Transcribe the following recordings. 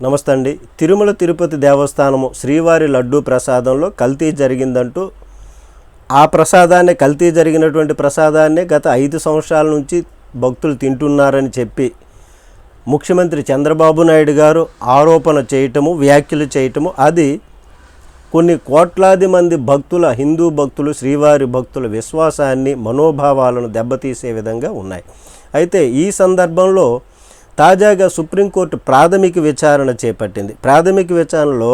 నమస్తే అండి. తిరుమల తిరుపతి దేవస్థానము శ్రీవారి లడ్డూ ప్రసాదంలో కల్తీ జరిగిందంటూ ఆ ప్రసాదాన్ని కల్తీ జరిగినటువంటి ప్రసాదాన్ని గత ఐదు సంవత్సరాల నుంచి భక్తులు తింటున్నారని చెప్పి ముఖ్యమంత్రి చంద్రబాబు నాయుడు గారు ఆరోపణ చేయటము వ్యాఖ్యలు చేయటము అది కొన్ని కోట్లాది మంది భక్తుల హిందూ భక్తులు శ్రీవారి భక్తుల విశ్వాసాన్ని మనోభావాలను దెబ్బతీసే విధంగా ఉన్నాయి. అయితే ఈ సందర్భంలో తాజాగా సుప్రీంకోర్టు ప్రాథమిక విచారణ చేపట్టింది. ప్రాథమిక విచారణలో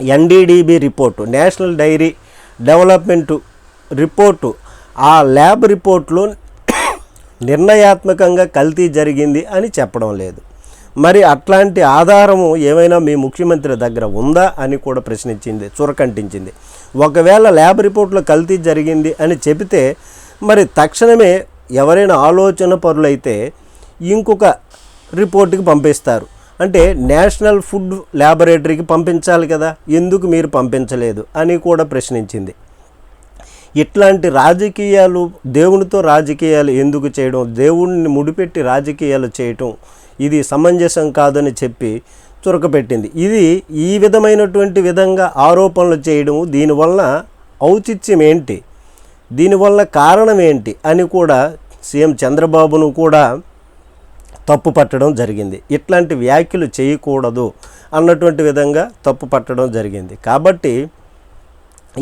NDDB report national dairy development report ఆ ల్యాబ్ రిపోర్ట్లో నిర్ణయాత్మకంగా కల్తీ జరిగింది అని చెప్పడం లేదు. మరి అట్లాంటి ఆధారము ఏమైనా మీ ముఖ్యమంత్రి దగ్గర ఉందా అని కూడా ప్రశ్నించింది చురకంటించింది. ఒకవేళ ల్యాబ్ రిపోర్ట్లో కల్తీ జరిగింది అని చెబితే మరి తక్షణమే ఎవరైనా ఆలోచన పరులైతే ఇంకొక రిపోర్ట్కి పంపిస్తారు. అంటే నేషనల్ ఫుడ్ ల్యాబొరేటరీకి పంపించాలి కదా ఎందుకు మీరు పంపించలేదు అని కూడా ప్రశ్నించింది. ఇట్లాంటి రాజకీయాలు దేవునితో రాజకీయాలు ఎందుకు చేయడం దేవుణ్ణి ముడిపెట్టి రాజకీయాలు చేయటం ఇది సమంజసం కాదని చెప్పి చురకపెట్టింది. ఇది ఈ విధమైనటువంటి విధంగా ఆరోపణలు చేయడం దీనివల్ల ఔచిత్యం ఏంటి? దీనివల్ల కారణం ఏంటి? అని కూడా సీఎం చంద్రబాబును కూడా తప్పు పట్టడం జరిగింది. ఇట్లాంటి వ్యాఖ్యలు చేయకూడదు అన్నటువంటి విధంగా తప్పు పట్టడం జరిగింది. కాబట్టి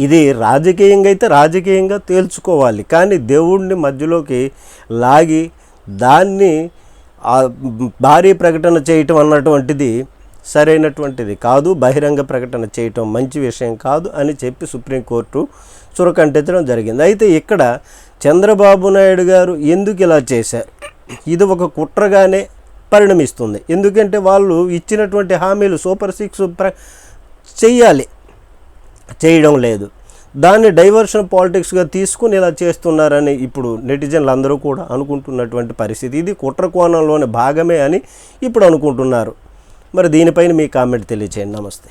ఇది రాజకీయంగా అయితే రాజకీయంగా తేల్చుకోవాలి. కానీ దేవుడిని మధ్యలోకి లాగి దాన్ని భారీ ప్రకటన చేయటం అన్నటువంటిది సరైనటువంటిది కాదు. బహిరంగ ప్రకటన చేయటం మంచి విషయం కాదు అని చెప్పి సుప్రీంకోర్టు చురకంటించడం జరిగింది. అయితే ఇక్కడ చంద్రబాబు నాయుడు గారు ఎందుకు ఇలా చేశారు? ఇది ఒక కుట్రగానే పరిణమిస్తుంది. ఎందుకంటే వాళ్ళు ఇచ్చినటువంటి హామీలు సూపర్ సిక్స్ ప్ర చెయ్యాలి. చేయడం లేదు. దాన్ని డైవర్షన్ పాలిటిక్స్గా తీసుకుని ఇలా చేస్తున్నారని ఇప్పుడు నెటిజన్లు అందరూ కూడా అనుకుంటున్నటువంటి పరిస్థితి. ఇది కుట్ర కోణంలోని భాగమే అని ఇప్పుడు అనుకుంటున్నారు. మరి దీనిపైన మీ కామెంట్ తెలియచేయండి. నమస్తే.